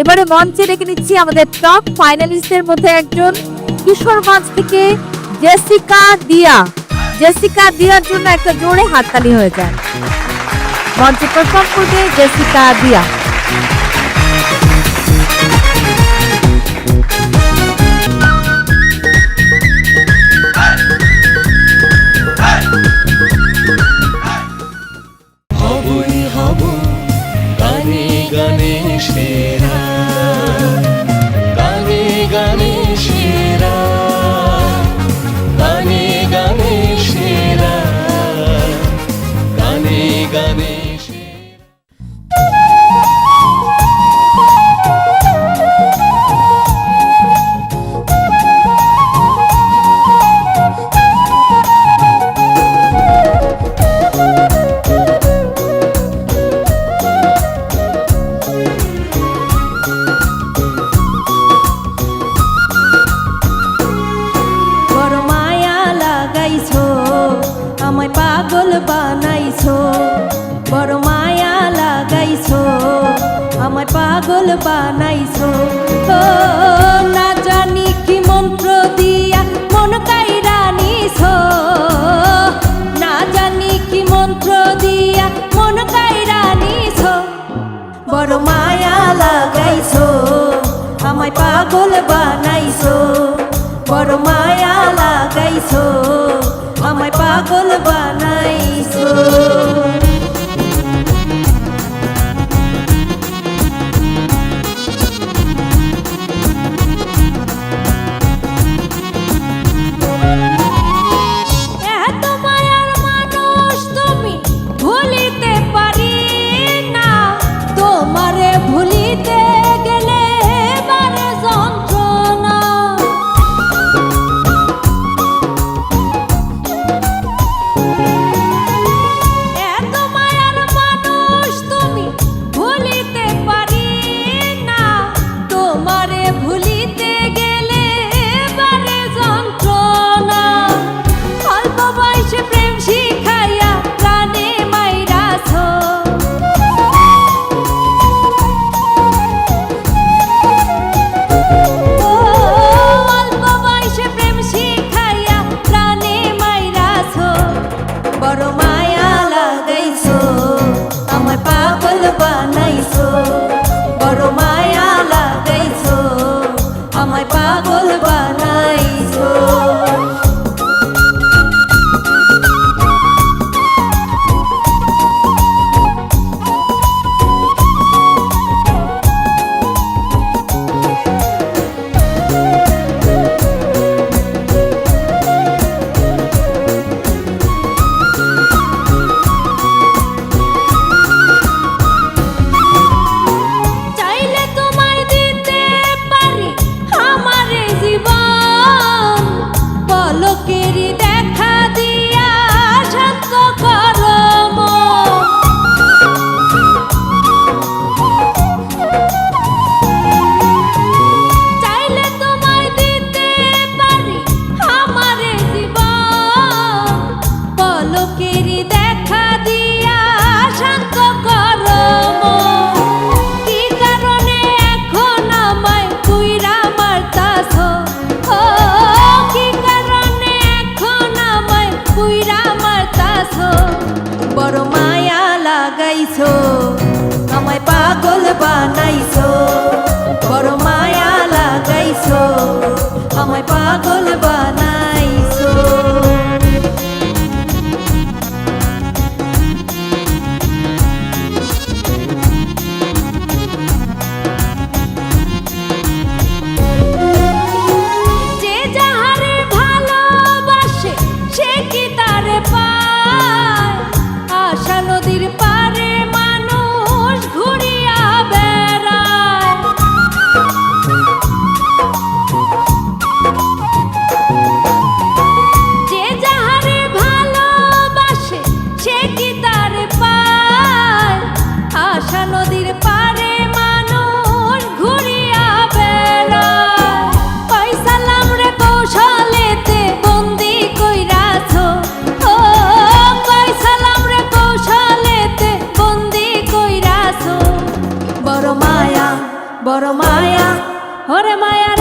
এবারে মঞ্চে ডেকে নিচ্ছি আমাদের টপ ফাইনালিস্টের মধ্যে একজন কিশোরগঞ্জ থেকে জেসিকা দিয়া। জেসিকা দিয়ার জন্য একটা জোরে হাততালি হয়ে যায়। মঞ্চে পারফর্ম করবে জেসিকা দিয়া। সেরা বানাইছো, বড় মায়া লাগাইছো, আমায় পাগল বানাইছো। ও, না জানি কি মন্ত্র দিয়া মন কাইরা নিছো। না জানি কি মন্ত্র দিয়া মন কাইরা নিছো। বড় মায়া লাগাইছো, আমায় পাগল বানাইছো। বড় মায়া লাগাইছো পাগল বানাইছো। পাগল বানাইছো বড় মায়া বড় মায়া হরে মায়া।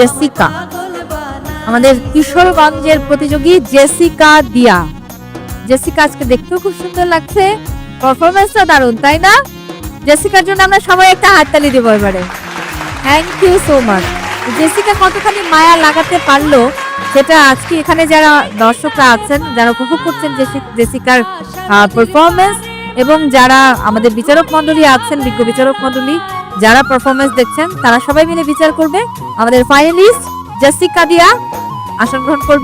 জেসিকা। আমাদের কিশোরগঞ্জের প্রতিযোগী জেসিকা দিয়া। জেসিকা আজকে দেখতেও খুব সুন্দর লাগছে। পারফরমেন্সটা দারুণ, তাই না? জেসিকার জন্য আমরা সবাই একটা হাততালি দেবো এবারে। Thank you so much Jessica কতখানি মায়া লাগাতে পারল, সেটা আজকে এখানে যারা দর্শকরা আছেন, যারা উপভোগ করছেন জেসি- জেসিকার পারফরমেন্স এবং যারা আমাদের বিচারক মণ্ডলী আছেন, বিজ্ঞ বিচারক মণ্ডলী যারা পারফরমেন্স দেখছেন, তারা সবাই মিলে বিচার করবে। আমাদের ফাইনালিস্ট জাসিকা দিয়া আসন গ্রহণ করবে।